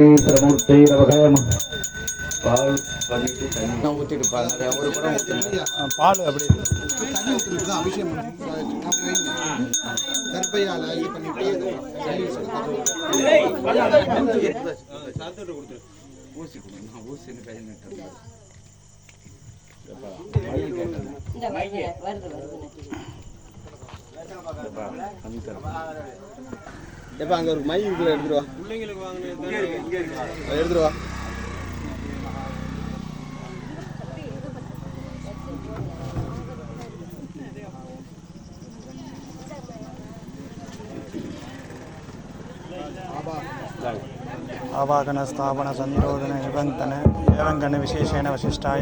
திருமூர்த்தி நமகம் பால் பண்ணிட்டு தண்ணி ஊற்றிட்டு பாருங்க ஒரு பால் அப்படி தண்ணி ஊற்றுறது அபிஷேகம் பண்ணி கற்பையால் இது பண்ணிட்டு ஊசி கொடுங்க நான் ஊசின்னு கை நட்டுறேன் வருது வருது எப்போ அங்கே ஒரு மை இதுல எடுத்துட்டு வா அதை எடுத்துட்டு வா आवागन स्थापन संरोधन निबंधन एवं गण विशेषेण वशिष्ठाय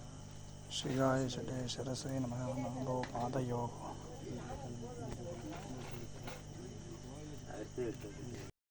ஸ்ரீயாய சட்டே சரஸ்வதி நம நமோ பாதயோகம்